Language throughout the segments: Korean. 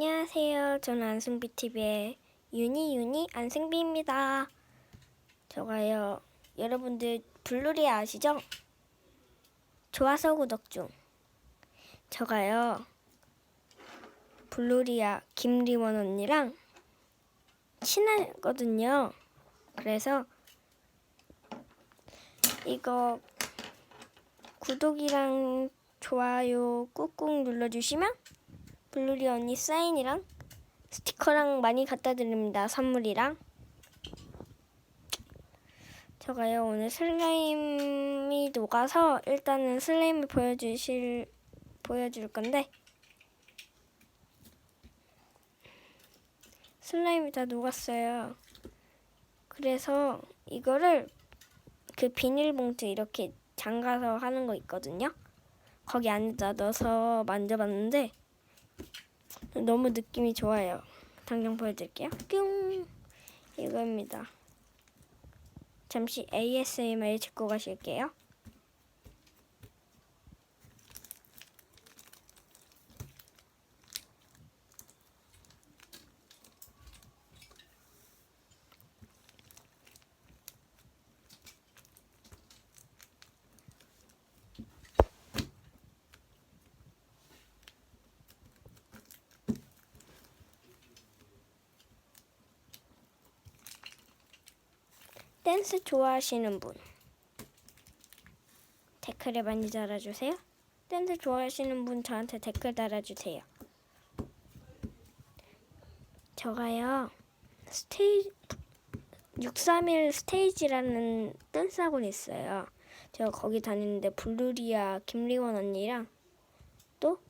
안녕하세요. 저는 안승비TV의 유니유니 안승비입니다. 저가요. 여러분들 블루리 아시죠? 좋아서 구독 중. 저가요. 블루리아 김리원 언니랑 친하거든요. 그래서 이거 구독이랑 좋아요 꾹꾹 눌러주시면 블루리 언니 사인이랑 스티커랑 많이 갖다 드립니다. 선물이랑. 저가요 오늘 슬라임이 녹아서 일단은 슬라임을 보여주실 보여줄 건데 슬라임이 다 녹았어요. 그래서 이거를 그 비닐봉투 이렇게 잠가서 하는 거 있거든요. 거기 안에다 넣어서 만져봤는데 너무 느낌이 좋아요. 당장 보여드릴게요. 뿅! 이거입니다. 잠시 ASMR 듣고 가실게요. 댄스 좋아하시는 분 댓글에 많이 달아주세요. 댄스 좋아하시는 분 저한테 댓글 달아주세요. 저가요 스테이지 631 스테이지라는 댄스 학원 있어요. 제가 거기 다니는데 블루리아 김리원 언니랑 또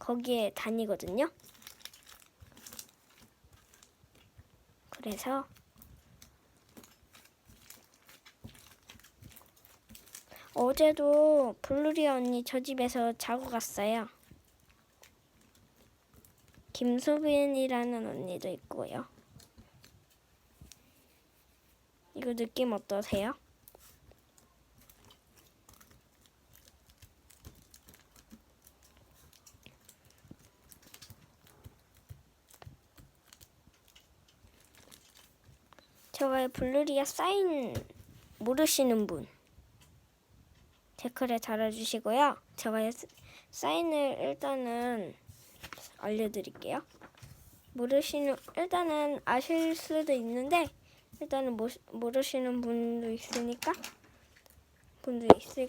거기에 다니거든요. 그래서 어제도 블루리 언니 저 집에서 자고 갔어요. 김수빈이라는 언니도 있고요. 이거 느낌 어떠세요? 저가 블루리아 사인 모르시는 분 댓글에 달아주시고요. 제가 스- 사인을 일단은 알려드릴게요. 모르시는 일단은 아실 수도 있는데 일단은 모, 모르시는 분도 있으니까 분도 있을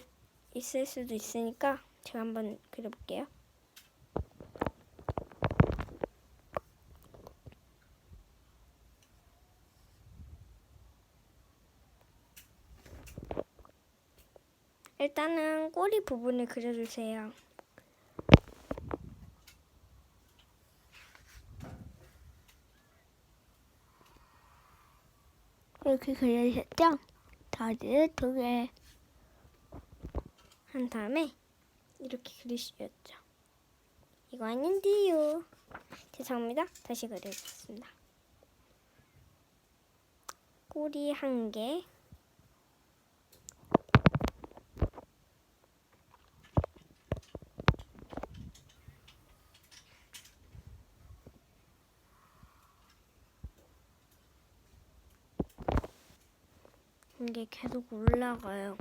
있을 수도 있으니까 제가 한번 그려볼게요. 일단은 꼬리 부분을 그려주세요. 이렇게 그려주셨죠? 다리를 두 개 한 다음에 이렇게 그리셨죠. 이거 아닌데요. 죄송합니다. 다시 그려주겠습니다. 꼬리 한 개. 이게 계속 올라가요.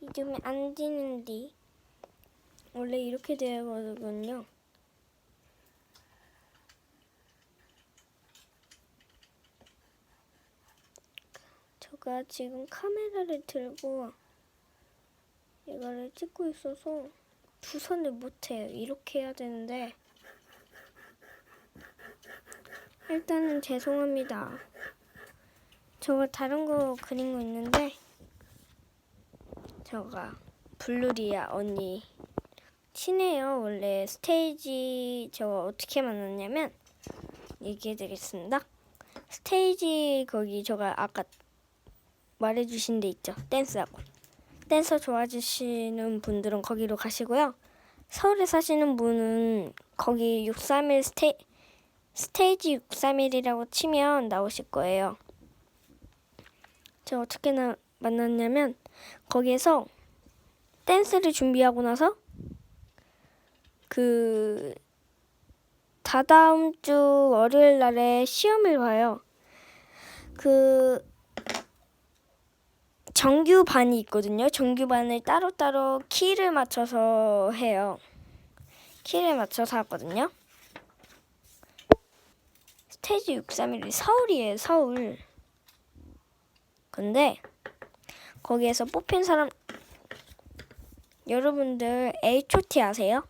이름이 안 지는데 원래 이렇게 되거든요. 제가 지금 카메라를 들고 이거를 찍고 있어서 두 손을 못해요. 이렇게 해야 되는데 일단은 죄송합니다. 저거 다른 거 그린 거 있는데 저가 블루리아 언니. 친해요 원래. 스테이지 저거 어떻게 만났냐면 얘기해 드리겠습니다. 스테이지 거기 저가 아까 말해주신 데 있죠? 댄스 학원 댄서 좋아하시는 분들은 거기로 가시고요. 서울에 사시는 분은 거기 631 스테, 스테이지 631이라고 치면 나오실 거예요 제가 어떻게 나, 만났냐면 거기에서 댄스를 준비하고 나서 그 다다음 주 월요일 날에 시험을 봐요. 그 정규 반이 있거든요. 정규 반을 따로따로 키를 맞춰서 해요. 키를 맞춰서 하거든요. 스테이지 631이 서울이에요, 서울. 근데 거기에서 뽑힌 사람 여러분들 H.O.T 아세요?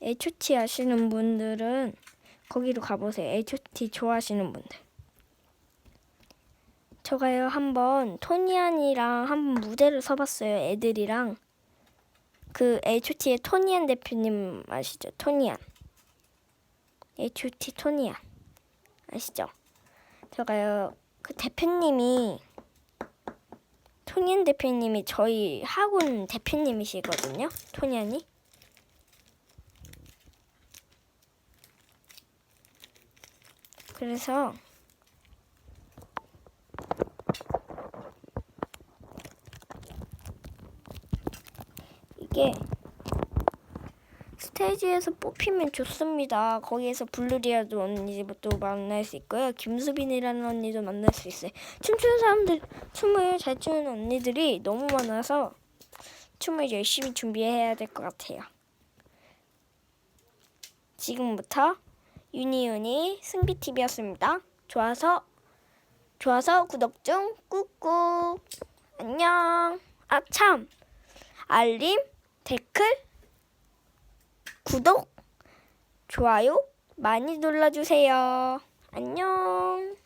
H.O.T 아시는 분들은 거기로 가보세요. H.O.T 좋아하시는 분들. 저가요 한번 토니안이랑 한번 무대를 서봤어요. 애들이랑 그 H.O.T의 토니안 대표님 아시죠? 토니안. H.O.T 토니안 아시죠? 제가요 그 대표님이 토니안 대표님이 저희 학원 대표님이시거든요. 토니안이. 그래서 이게 스테이지에서 뽑히면 좋습니다. 거기에서 블루리아도 언니도 만날 수 있고요. 김수빈이라는 언니도 만날 수 있어요. 춤추는 사람들, 춤을 잘 추는 언니들이 너무 많아서 춤을 열심히 준비해야 될 것 같아요. 지금부터 유니윤이 승비TV였습니다. 좋아서, 좋아서 구독 중 꾹꾹. 안녕. 아, 참. 알림, 댓글, 구독, 좋아요 많이 눌러주세요. 안녕.